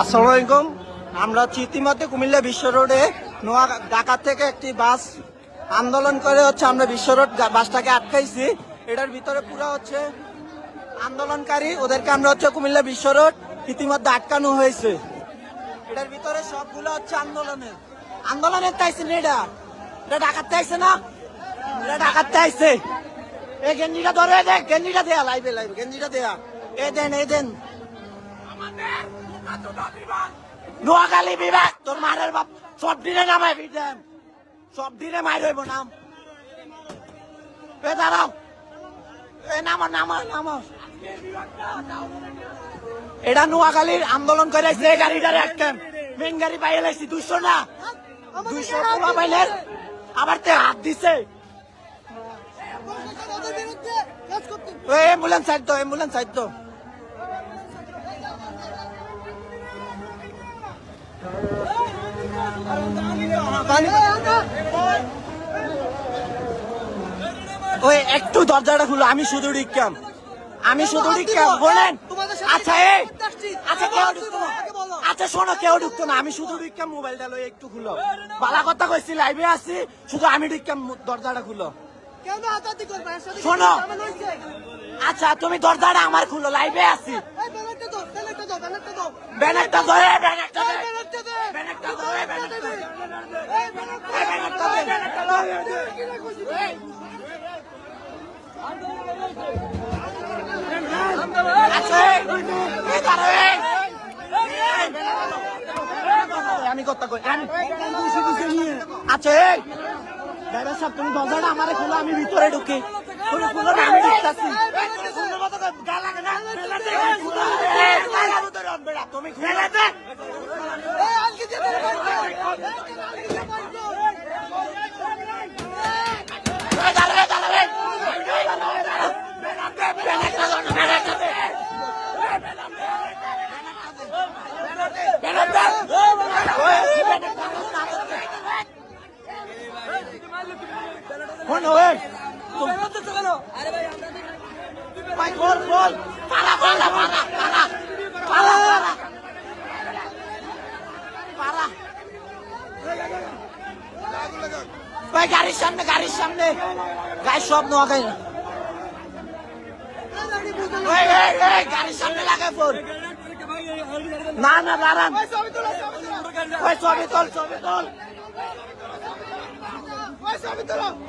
আসসালামু আলাইকুম। আমরা ইতিমধ্যে কুমিল্লা বিশ্ব রোডে নোয়া ঢাকা থেকে একটি বাস আন্দোলন করে হচ্ছে আমরা বিশ্ব রোড বাসটাকে আটকাইছি। এটার ভিতরে পুরো হচ্ছে আন্দোলনকারী, ওদেরকে আমরা হচ্ছে কুমিল্লা বিশ্ব রোড ইতিমধ্যে আটকানো হয়েছে। এটার ভিতরে সবগুলো হচ্ছে আন্দোলনের। আন্দোলনের তাইছে না এটা। এটা ডাকাতে আইছে না? এটা ডাকাতে আইছে এই গেঞ্জিটা ধরে দেখ, গেঞ্জিটা দেয়া লাইবে লাইবে গেঞ্জিটা দেয়া। এ দেন এ দেন। নোয়াখালী বিভাগ। তোর মারের বাপ সব দিনে নামাই বিদেন সব দিনে মাই রইব নাম। এ, দাঁড়াও। এ, নামো নামো নামো। এটা নোয়াখালীর আন্দোলন করে যে গাড়িটার একটা মেন গাড়ি পাইয়ে লাইছি দুইশো না? দুইশো পোলা পাইলের আবার তে হাত দিছে। ওই অ্যাম্বুলেন্স সাইড তো অ্যাম্বুলেন্স সাইড তো ওই একটু দরজাটা খুলো আমি শুধু রিক্কাম আমি শুধু রিক্কাম বলেন। আচ্ছা এই আচ্ছা কেউ ঢুকতো না। আচ্ছা শোনো কেউ ঢুকতো না। আমি শুধু রিক্কাম মোবাইলটা লই একটু খুলো। বালা কথা কইছি লাইভে আছি শুধু আমি রিক্কাম দরজাটা খুলো। শোনো। আচ্ছা তুমি দরজাটা আমার খুলো লাইভে আছি। ব্যানারটা ধরে ব্যানারটা ধরে ব্যানারটা ধরে ব্যানারটা ধরে ব্যানারটা ধরে আচ্ছা এই, এই দাঁড়াও, এই। আমি কথা কই আচ্ছা ড্রাইভার সাহেব তুমি দরজাটা আমারে খুলো আমি ভিতরে ঢুকি তুমি খুলো না আমি ঢুকতাছি তুমি দে এই দাঁড়াও, এই দাঁড়াও, এই। ব্যানারটা ধরো, ব্যানারটা দে। ব্যানারটা। ওই, ব্যানারটা ধরো, ভাই, গাড়ির সামনে গাড়ির সামনে। গাড়ির সব নোয়া গাড়ি এই, গাড়ির সামনে ফোন। না না দাঁড়ান। ছবি তোল ছবি তোল।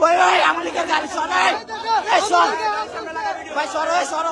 ওই ওই আমেরিকার গাড়ি সরে সর। ভাই সরো সরো।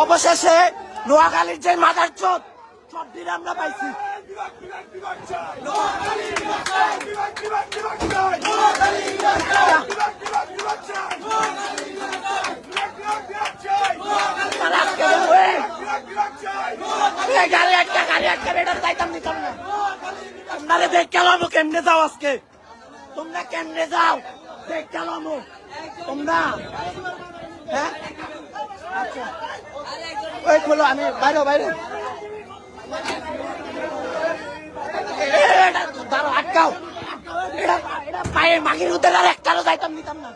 অবশেষে নোয়াখালীর যে মাদার চোদ দিন আমরা পাইছি। গাড়ি একটা গাড়ি একটা দেখ কেমনে যাও আজকে? তোমরা কেমনে যাও? দেখ কেলামো তোমরা? হ্যাঁ? আচ্ছা ওই খোলো আমি বাইরে বাইরে। আটকাও। এটা এটা পায়ে মাগির উদ্ধার আর একটারও যাইতাম নিতাম না।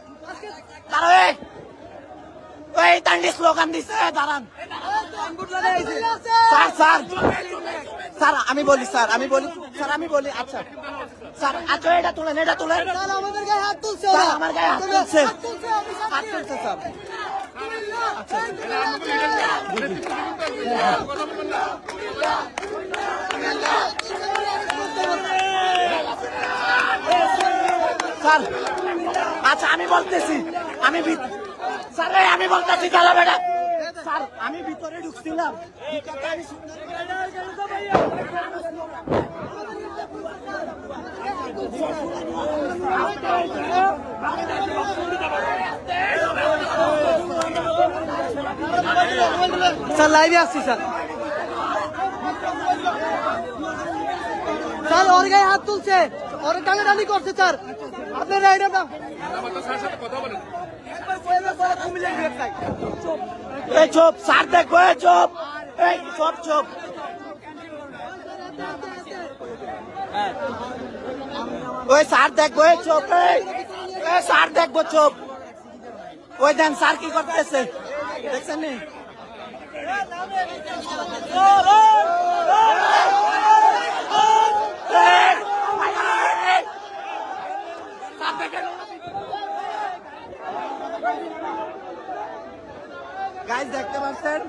ওই তান্ডি স্লোগান দিছে দাঁড়ান। Sir sir. স্যার আমি বলি স্যার আমি বলি স্যার আমি বলি আচ্ছা। স্যার আচ্ছা এটা তুলেন এটা তুলেন। আমাদের গায়ে হাত তুলছে আমার গায়ে হাত তুলছে। হাত তুলছে, স্যার। স্যার আচ্ছা আমি বলতেছি, আমি স্যার আমি বলতেছি চালা বেটা। স্যার, আমি ভিতরে ঢুকছিলাম। আমি স্যার লাইভে আসছি, স্যার। স্যার, ওর গায়ে হাত তুলছে। ওর টানাটানি করছে, স্যার। আপনারা এটা চুপ, স্যার এই চুপ। চুপ চুপ। ওই স্যার দেখব চুপ, এই। স্যার দেখব চুপ। ওই দেন, স্যার কি করতেছে? দেখছেন দেখতে পাচ্ছেন?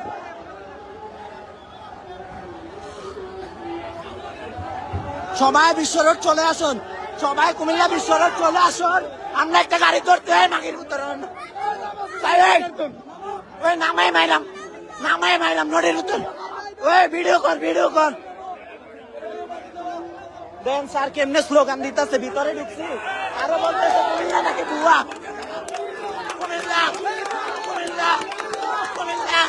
সবাই বিশ্বরোড চলে আসুন। সবাই কুমিল্লা বিশ্বরোড চলে আসুন। আমরা একটা গাড়ি ধরতে হয়, মাগির উত্তর ওই নামাই মাইলাম নামাই মাইলাম নদীর উত্তর ওই ভিডিও কর ভিডিও কর। দেন স্যার, কেমনে স্লোগান দিতেছে, ভিতরে ঢুকছি। আরও বলতেছে, কুমিল্লা নাকি বুয়া কুমিল্লা কুমিল্লা কুমিল্লা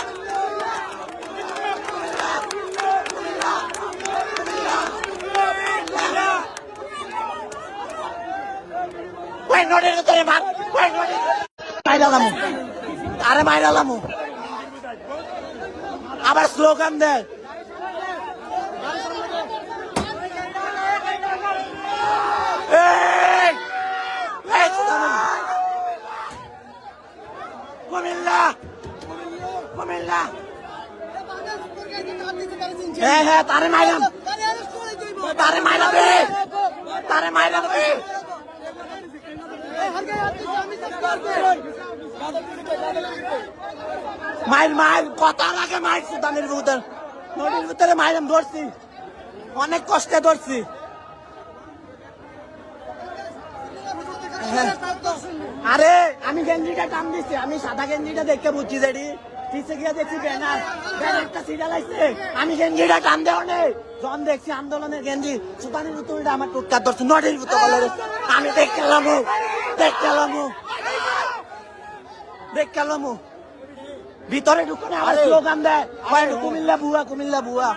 মার ওই নদীর মাইরালামু আরে মাইরালামু আবার স্লোগান দেয় হ্যাঁ হ্যাঁ তারে মাইলাম। তারে মাইলাবে তারে মাইলাবে মাইল মাইল কত লাগে মাইল সুদানের ভিতর নদীর ভিতরে মাইলাম ধরছি। অনেক কষ্টে ধরছি। আরে, আমি গেঞ্জিটা টান দিচ্ছি আমি সাদা গেঞ্জিটা দেখে বুঝছি যেটি পিছে গিয়ে দেখছি ব্যানার। ব্যানারটা সিরিয়াল আসছে আমি গেঞ্জিটা টান দেওয়া নেই। যখন দেখছি আন্দোলনের গেঞ্জি। সুতানির উত্তরটা আমার টুকটার ধরছে। নদীর বলে আমি দেখতে এলাম দেখতে এলাম দেখতে কালামু ভিতরে ঢুকনে আবার স্লোগান দেয় কুমিল্লা বুয়া কুমিল্লা বুয়া।